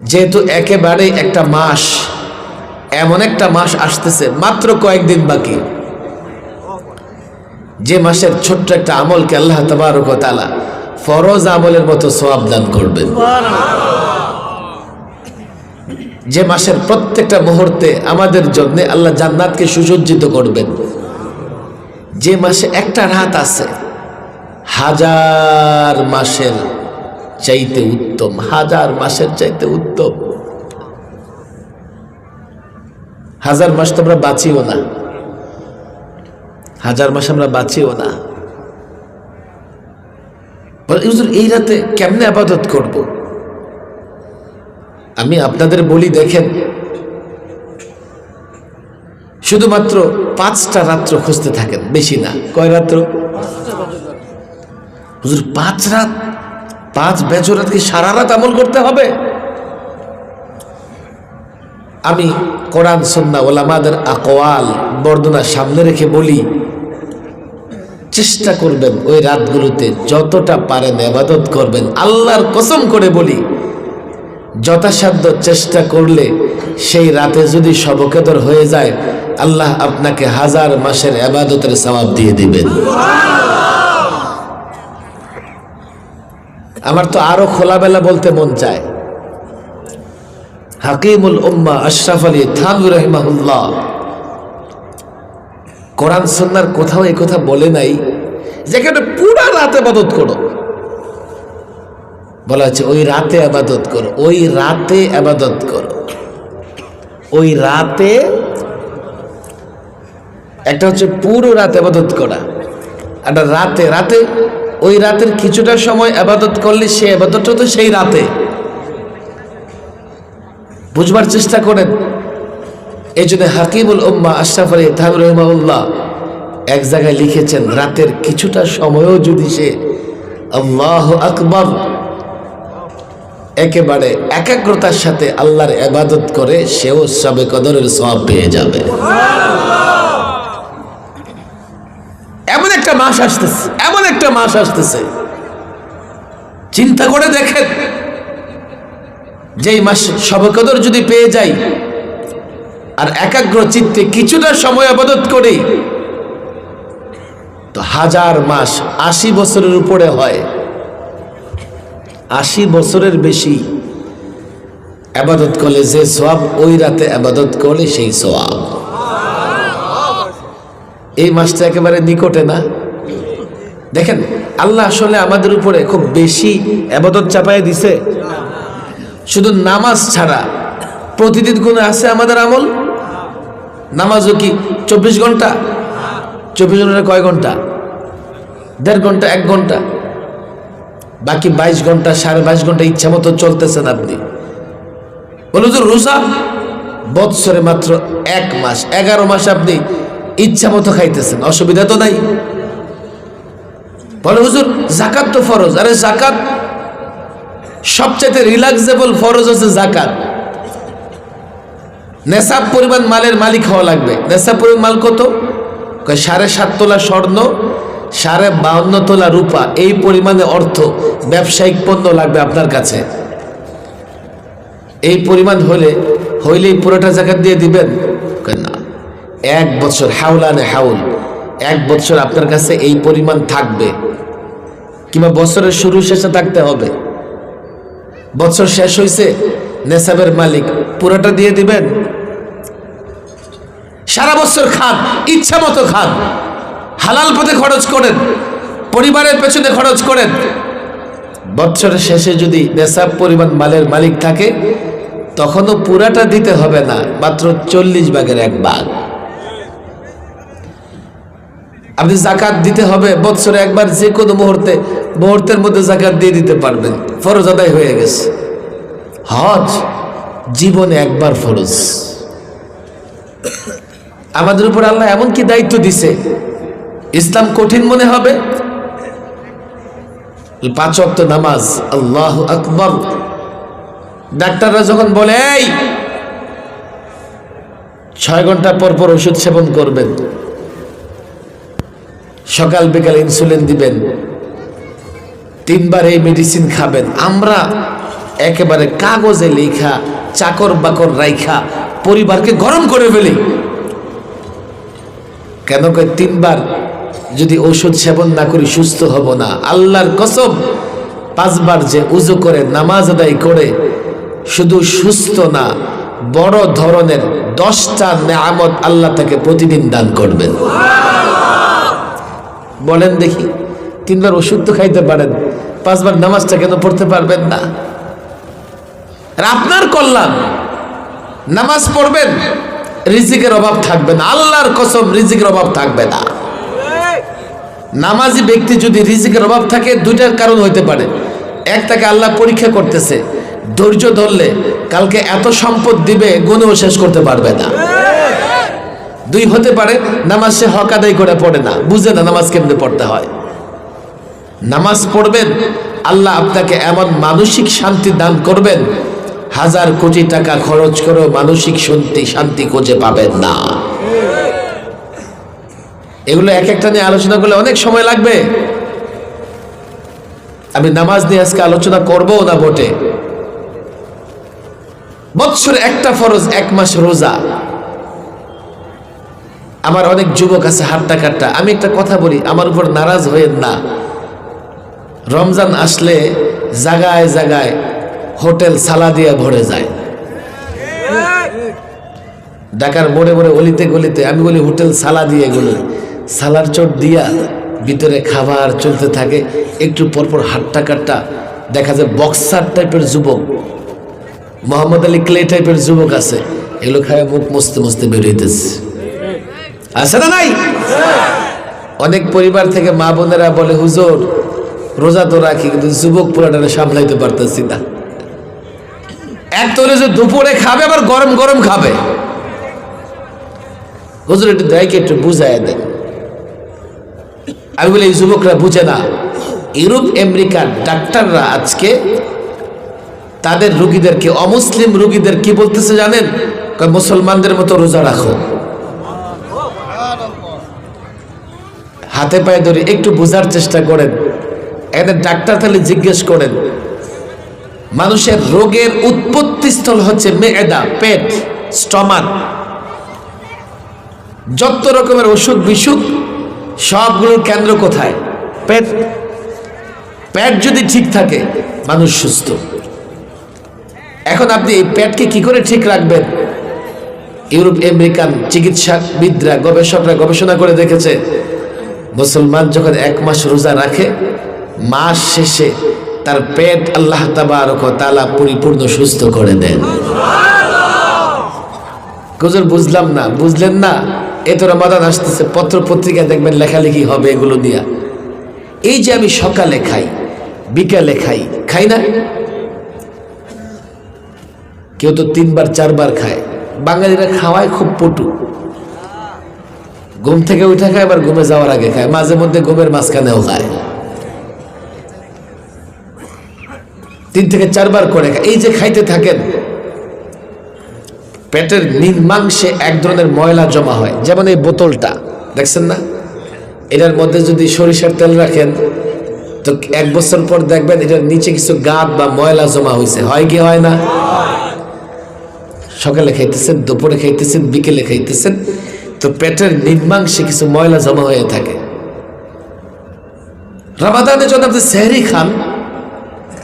যেহেতু একেবারে একটা মাস, এমন একটা মাস আসতেছে, মাত্র কয়েকদিন বাকি। যে মাসের ছোট্ট একটা আমলকে আল্লাহ ও ফরজ আমলের মতো সোয়াব দান করবেন। যে মাসের প্রত্যেকটা মুহূর্তে আমাদের জন্য আল্লাহ জান্নাতকে সুসজ্জিত করবেন। যে মাসে একটা রাত আছে, হাজার মাসের চাইতে উত্তম, হাজার মাসের চাইতে উত্তম। হাজার মাস তো আমরা বাঁচিও না। হাজার মাস আমরা বাঁচিও না। এই রাতে কেমনে আবাদত করব? আমি আপনাদের বলি, দেখেন, শুধুমাত্র পাঁচটা রাত্র খুঁজতে থাকেন, বেশি না। কয় রাত্র? হুজুর, পাঁচ রাত পাঁচ বেজর রাত কি সারা রাত আমল করতে হবে? আমি কোরআন, সন্না, ওলামাদের আকোয়াল বর্ণনা সামনে রেখে বলি, চেষ্টা করবেন ওই রাতগুলোতে যতটা পারেন আবাদত করবেন। আল্লাহর কসম করে বলি, যথাসাধ্য চেষ্টা করলে সেই রাতে যদি সবকেদর হয়ে যায়, আল্লাহ আপনাকে হাজার মাসের আবাদতের সওয়াব দিয়ে দিবেন। আমার তো আরও খোলাবেলা বলতে মন চায়। হাকিমুল উম্মা আশরাফ আলী থানবুর রহিমাহুল্লাহ। কোরআন সন্ন্যার কোথাও কথা বলে নাই, যেখানে পুরা রাত আবাদত করো। বলা হচ্ছে, ওই রাতে আবাদত করো, ওই রাতে আবাদত করো। ওই রাতে একটা হচ্ছে পুরো রাত আবাদত করা একটা রাতে রাতে ওই রাতের কিছুটা সময় আবাদত করলে সে আবাদতটা তো সেই রাতে। বুঝবার চেষ্টা করেন। এই জন্য হাকিমুল উম্মা আশরাফ আলী থামির রহমাউল্লাহ এক জায়গায় লিখেছেন, রাতের কিছুটা সময়ও যদি সে আল্লাহ আকবর একেবারে একাগ্রতার সাথে আল্লাহর এবাদত করে, সেও সবে কদরের সব পেয়ে যাবে। একটা মাস আসতেছে, এমন একটা মাস আসতেছে। চিন্তা করে দেখেন, যেই মাস সবকদর যদি পেয়ে যাই, আর একাগ্র চিত্তে কিছুটা সময় আবাদত করি, তো হাজার মাস আশি বছরের উপরে হয়। আশি বছরের বেশি আবাদত করলে যে সব ওই রাতে আবাদত করলে সেই সোয়াব এই মাসটা একেবারে নিকটে না? দেখেন, আল্লাহ আসলে আমাদের উপরে খুব বেশি আবাদত চাপায় দিছে। শুধু নামাজ ছাড়া। প্রতিদিন কোনো আছে আমাদের আমল? নামাজও কি চব্বিশ ঘণ্টা? চব্বিশ ঘণ্টা কয় ঘণ্টা? দেড় ঘণ্টা, এক ঘণ্টা? বাকি বাইশ ঘণ্টা, সাড়ে বাইশ ঘণ্টা ইচ্ছা মতো চলতেছেন আপনি। বলুন রোজা বৎসরে মাত্র এক মাস, এগারো মাস আপনি ইচ্ছা মতো খাইতেছেন, অসুবিধা তো নাই। বলে, হুজুর, জাকাত তো ফরজ। আরে, জাকাত সবচেয়ে রিল্যাক্সেবল ফরজ হচ্ছে জাকাত। নেশাব পরিমাণ মালের মালিক হওয়া লাগবে। নেশাব পরিমাণ মাল কত? সাড়ে সাত তোলা স্বর্ণ, সাড়ে বাউন্ন তোলা রূপা। এই পরিমাণে অর্থ ব্যবসায়িক পণ্য লাগবে আপনার কাছে। এই পরিমাণ হলে, হইলেই পুরোটা জাকাত দিয়ে দিবেন। না। এক বছর হাউলানে হাউল এক বছর আপনার কাছে এই পরিমাণ থাকবে। কিংবা বছরের শুরু শেষে থাকতে হবে। বছর শেষ হয়েছে নেশাবের মালিক, পুরোটা দিয়ে দিবেন। সারা বছর খান, ইচ্ছা মতো খান। হালাল পথে খরচ করেন, পরিবারের পেছনে খরচ করেন। বছরের শেষে যদি নেশাব পরিমাণ মালের মালিক থাকে, তখনও পুরাটা দিতে হবে না, মাত্র চল্লিশ ভাগের এক ভাগ। আপনি জাকাত দিতে হবে, বৎসরে একবার যে কোনো মুহূর্তে, মুহূর্তের মধ্যে জাকাত দিয়ে দিতে পারবেন। ফরজ আদায় হয়ে গেছে। হজ জীবনে একবার ফরজ। আমাদের উপর আল্লাহ এমন কি দায়িত্ব দিছে? ইসলাম কঠিন মনে হবে? পাঁচ অক্ত নামাজ, আল্লাহ আকবর। ডাক্তাররা যখন বলে ছয় ঘণ্টা পর পর ওষুধ সেবন করবেন। সকাল বিকাল ইনসুলিন দিবেন। তিনবার এই মেডিসিন খাবেন। আমরা একেবারে কাগজে লেখা, চাকর বাকর রাইখা, পরিবারকে গরম করে ফেলি। কেন তিনবার যদি ওষুধ সেবন না করি সুস্থ হব না? আল্লাহর কসম, পাঁচবার যে উজু করে, নামাজ আদায় করে, শুধু সুস্থ না, বড় ধরনের দশটা নেয়ামত আল্লাহ তাকে প্রতিদিন দান করবেন। বলেন দেখি, তিনবার ওষুধ তো খাইতে পারেন, পাঁচবার নামাজটা কেন পড়তে পারবেন না? আপনার কল্যাণ, নামাজ পড়বেন, রিজিকের অভাব থাকবে না, আল্লাহর কসম রিজিকের অভাব থাকবে না। নামাজি ব্যক্তি যদি রিজিকের অভাব থাকে, দুইটার কারণ হইতে পারে। এক, তাকে আল্লাহ পরীক্ষা করতেছে, ধৈর্য ধরলে কালকে এত সম্পদ দিবে, গুণেও শেষ করতে পারবে না। দুই হতে পারে, নামাজ সে হক আদায় করে পড়ে না। বুঝে না নামাজ কেমনে পড়তে হয়। নামাজ পড়বেন, আল্লাহ আপনাকে এমন মানসিক শান্তি দান করবেন, হাজার কোটি টাকা খরচ করেও মানসিক শান্তি শান্তি খুঁজে পাবেন না। এগুলো এক একটা নিয়ে আলোচনা করলে অনেক সময় লাগবে। আমি নামাজ নিয়ে আজকে আলোচনা করব না বটে। বৎসরে একটা ফরজ এক মাস রোজা। আমার অনেক যুবক আছে হাট্টা কাট্টা আমি একটা কথা বলি, আমার উপর নারাজ হয়েন না। রমজান আসলে জাগায় জাগায় হোটেল সালা দিয়ে ভরে যায়। ঢাকার মোড়ে মোড়ে অলিতে গলিতে আমি বলি, হোটেল সালা দিয়ে গেল। সালার চোট দিয়া ভিতরে খাবার চলতে থাকে, একটু পরপর হাট্টা কাট্টা দেখা যায় বক্সার টাইপের যুবক, মোহাম্মদ আলী ক্লে টাইপের যুবক আছে। এগুলো খায় মুখ মস্তে মস্তে বেরোইতেছে আছে না নাই? অনেক পরিবার থেকে মা বোনেরা বলে, হুজুর, রোজা তো রাখি, কিন্তু যুবক পুরাটারে সামলাইতে পারতেছি না। এক তোরে যে দুপুরে খাবে, আবার গরম গরম খাবে। হুজুর, একটু দেয় একটু বুঝায় দেন। আমি বলি, এই যুবকরা বুঝে না, ইউরোপ, আমেরিকার ডাক্তাররা আজকে তাদের রুগীদেরকে, অমুসলিম রুগীদের কি বলতেছে জানেন? মুসলমানদের মতো রোজা রাখো। হাতে পায়ে ধরে একটু বোঝার চেষ্টা করেন। এদের ডাক্তার তাহলে জিজ্ঞেস করেন, মানুষের রোগের উৎপত্তি স্থল হচ্ছে মেয়েদা, পেট, স্টমাক। যত রকমের ওষুধ বিসুখ, সবগুলোর কেন্দ্র কোথায়? পেট পেট যদি ঠিক থাকে, মানুষ সুস্থ। এখন আপনি এই পেটকে কি করে ঠিক রাখবেন? ইউরোপ, আমেরিকান চিকিৎসাবিদরা, গবেষকরা গবেষণা করে দেখেছে মুসলমান যখন এক মাস রোজা রাখে, মাস শেষে তার পেট আল্লাহ তাবারক ও তাআলা পরিপূর্ণ সুস্থ করে দেন। গুজর বুঝলাম না, বুঝলেন না? এ তো রমাদান আসতেছে পত্র পত্রিকায় দেখবেন লেখালেখি হবে এগুলো দিয়া এই যে আমি সকালে খাই, বিকালে খাই খাই না? কেউ তো তিনবার, চারবার খায়। বাঙালিরা খাওয়ায় খুব পটু। ঘুম থেকে উঠে খায়, আবার ঘুমে যাওয়ার আগে খায়। মাঝে মধ্যে ঘুমের মাঝখানেও খায়। তিন থেকে চারবার করে খায়। এই যে খাইতে থাকেন, পেটের নির্মাংসে এক ধরনের ময়লা জমা হয়। যেমন এই বোতলটা, দেখছেন না? এটার মধ্যে যদি সরিষার তেল রাখেন, তো এক বছর পর দেখবেন এটার নিচে কিছু গাদ বা ময়লা জমা হয়েছে হয় কি হয় না? সকালে খাইতেছেন, দুপুরে খাইতেছেন, বিকেলে খাইতেছেন। তো পেটের নির্মাংসে কিছু ময়লা জমা হয়ে থাকে। রামাদানে যখন আপনি সেহরি খান,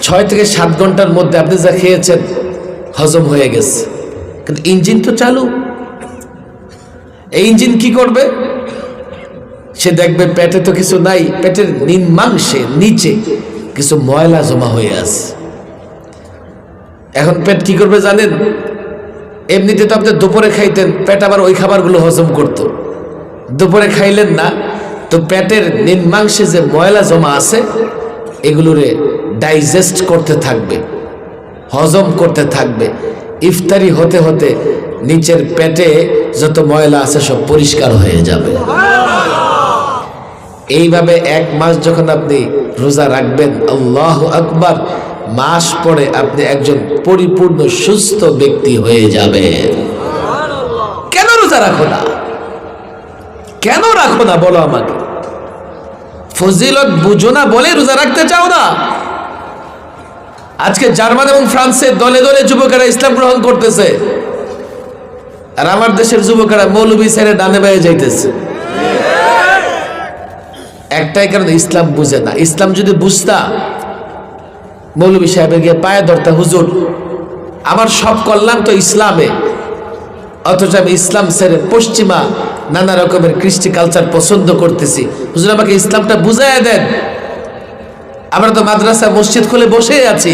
ছয় থেকে সাত ঘণ্টার মধ্যে আপনি যা খেয়েছেন হজম হয়ে গেছে। কিন্তু ইঞ্জিন তো চালু। এই ইঞ্জিন কি করবে? সে দেখবে পেটে তো কিছু নাই, পেটের নিম্নাংশে নিচে কিছু ময়লা জমা হয়ে আছে। এখন পেট কি করবে জানেন? এমনিতে তো আপনি দুপুরে খাইতেন, পেট আবার ওই খাবারগুলো হজম করত। দুপুরে খাইলেন না, তো পেটের নিম্নাংশে যে ময়লা জমা আছে, এগুলোরে ডাইজেস্ট করতে থাকবে, হজম করতে থাকবে। ইফতারি হতে হতে নিচের পেটে যত ময়লা আছে সব পরিষ্কার হয়ে যাবে। এইভাবে এক মাস যখন আপনি রোজা রাখবেন, আল্লাহ আকবার মাস পরে আপনি একজন পরিপূর্ণ সুস্থ ব্যক্তি হয়ে যাবেন। কেন রোজা রাখো না? কেন রাখো না বলো আমাকে? ফজিলত বুঝো না বলে রোজা রাখতে চাও না? আজকে জার্মান এবং ফ্রান্সে দলে দলে যুবকেরা ইসলাম গ্রহণ করতেছে। আর আমার দেশের যুবকেরা মৌলবী ছেড়ে ডানে বাইয়ে যাইতেছে। একটাই কারণ, ইসলাম বুঝে না। ইসলাম যদি বুঝতা মৌলবী সাহেবের গিয়ে পায়ে ধরতে, হুজুর, আমার সব কল্যাণ তো ইসলামে। অথচ আমি ইসলাম ছেড়ে পশ্চিমা নানা রকমের কৃষ্টি কালচার পছন্দ করতেছি। হুজুর, আমাকে ইসলামটা বুঝাইয়া দেন। আমরা তো মাদ্রাসা মসজিদ খুলে বসেই আছি।